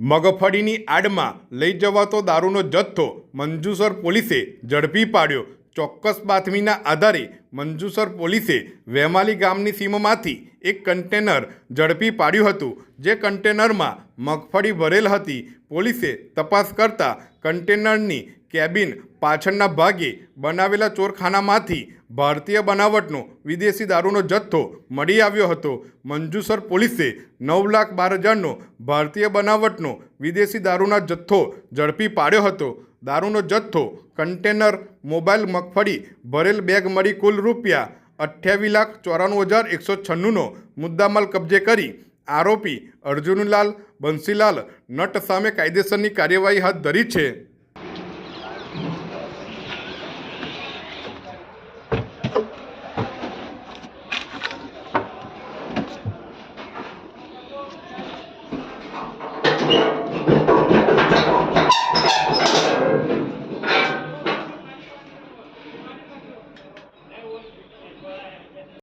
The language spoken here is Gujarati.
મગફળીની આડમાં લઈ જવાતો દારૂનો જથ્થો મંજુસર પોલીસે ઝડપી પાડ્યો. ચોક્કસ બાતમીના આધારે મંજુસર પોલીસે વેમાલી ગામની સીમમાંથી એક કન્ટેનર ઝડપી પાડ્યું હતું, જે કન્ટેનરમાં મગફળી ભરેલ હતી. પોલીસે તપાસ કરતા કન્ટેનરની કેબિન પાછળના ભાગે બનાવેલા ચોરખાનામાંથી ભારતીય બનાવટનો વિદેશી દારૂનો જથ્થો મળી આવ્યો હતો. મંજુસર પોલીસે નવ લાખ બાર હજારનો ભારતીય બનાવટનો વિદેશી દારૂના જથ્થો ઝડપી પાડ્યો હતો. દારૂનો જથ્થો કન્ટેનર, મોબાઈલ, મગફળી, ભરેલ બેગ મળી કુલ રૂપિયા અઠ્યાવીસ લાખ ચોરાણું હજાર એકસો છન્નુંનો મુદ્દામાલ કબજે કરી આરોપી અર્જુનલાલ બંસીલાલ નટ સામે કાયદેસરની કાર્યવાહી હાથ ધરી છે.